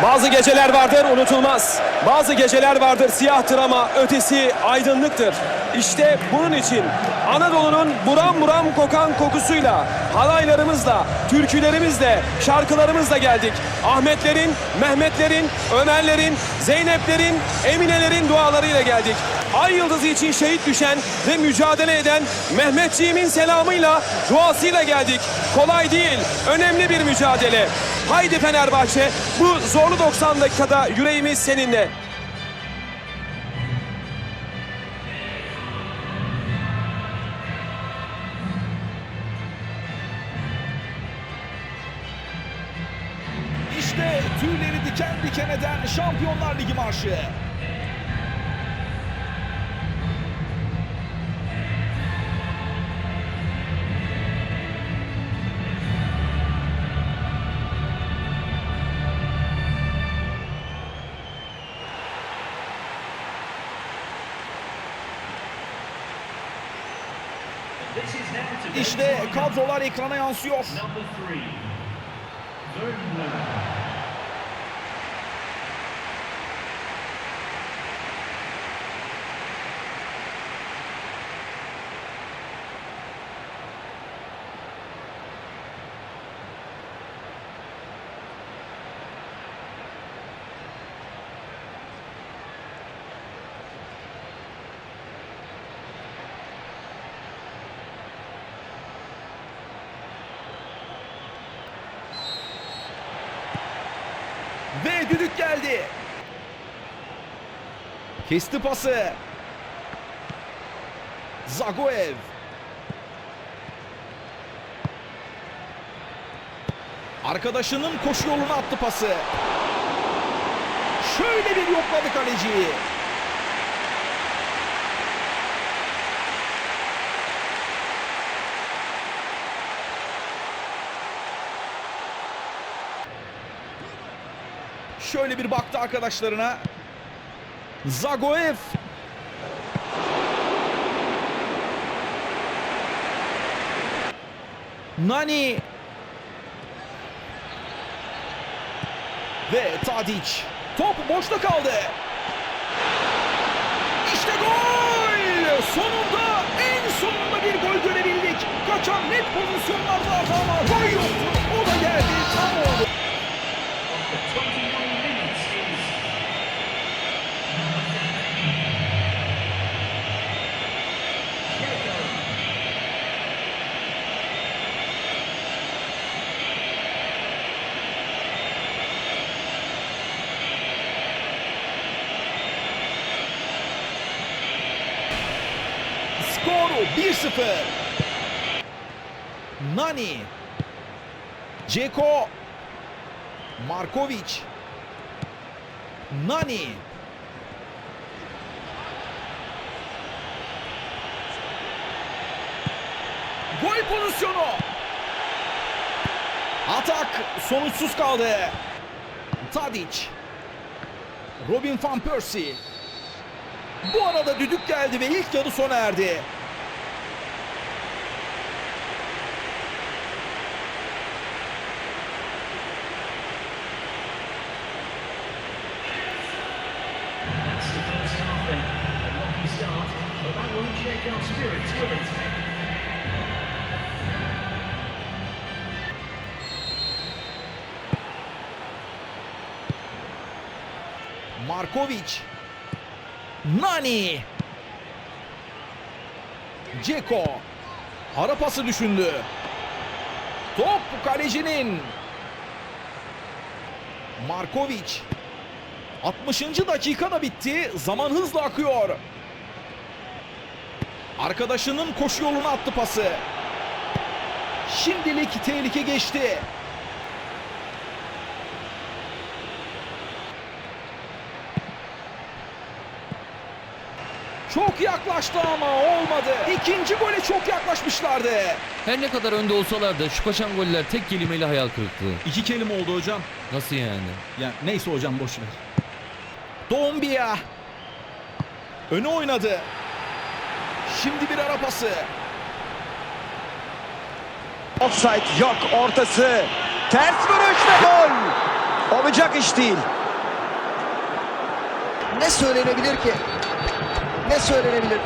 Bazı geceler vardır unutulmaz. Bazı geceler vardır siyahtır ama ötesi aydınlıktır. İşte bunun için Anadolu'nun buram buram kokan kokusuyla, halaylarımızla, türkülerimizle, şarkılarımızla geldik. Ahmetlerin, Mehmetlerin, Ömerlerin, Zeyneplerin, Eminelerin dualarıyla geldik. Ay yıldızı için şehit düşen ve mücadele eden Mehmetçiğimin selamıyla, duasıyla geldik. Kolay değil, önemli bir mücadele. Haydi Fenerbahçe, bu zorlu 90 dakikada yüreğimiz seninle. Diken diken eden Şampiyonlar Ligi marşı. İşte kadrolar ekrana yansıyor. Ve düdük geldi. Kesti pası. Zagoev. Arkadaşının koşu yoluna attı pası. Şöyle bir yokladı kaleciyi. Şöyle bir baktı arkadaşlarına. Zagoev. Nani. Ve Tadic. Top boşta kaldı. İşte gol! Sonunda en sonunda bir gol görebildik. Kaçan net pozisyonlar vardı ama gol yoktu. O da geldi. Tam oldu. Skoru 1-0. Nani. Ceko. Markovic. Nani. Gol pozisyonu. Atak sonuçsuz kaldı. Tadic. Robin van Persie. Bu arada düdük geldi ve ilk yarı sona erdi. Markovic. Nani. Ceko. Ara pası düşündü. Top kalecinin. Markovic. 60. dakikada bitti. Zaman hızla akıyor. Arkadaşının koşu yoluna attı pası. Şimdilik tehlike geçti. Çok yaklaştı ama olmadı. İkinci gole çok yaklaşmışlardı. Her ne kadar önde olsalar da şu kaçan goller tek kelimeyle hayal kırıklığı. İki kelime oldu hocam. Nasıl yani? Ya neyse hocam boş ver. Dombia. Öne oynadı. Şimdi bir ara pası. Offside yok ortası. Ters vuruş ve gol. Olacak iş değil. Ne söylenebilir ki? Ne söylenebilir?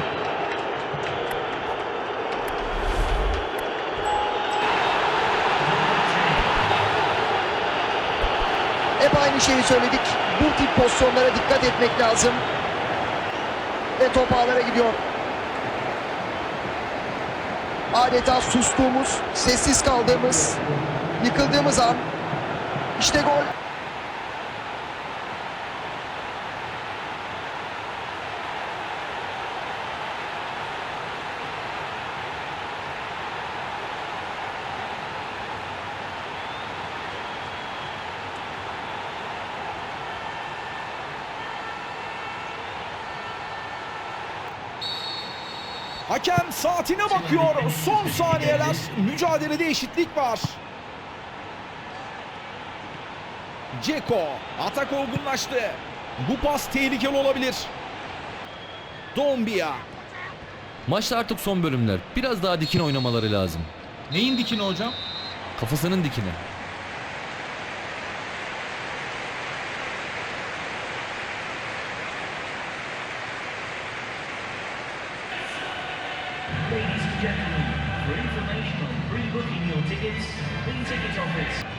Hep aynı şeyi söyledik. Bu tip pozisyonlara dikkat etmek lazım. Ve top ağlara gidiyor. Adeta sustuğumuz, sessiz kaldığımız, yıkıldığımız an. İşte gol. Hakem saatine bakıyor. Son saniyeler. Mücadelede eşitlik var. Ceko atak olgunlaştı. Bu pas tehlikeli olabilir. Dombia. Maçta artık son bölümler. Biraz daha dikine oynamaları lazım. Neyin dikini hocam? Kafasının dikine. Gentlemen, for information on pre-booking your tickets, please ticket office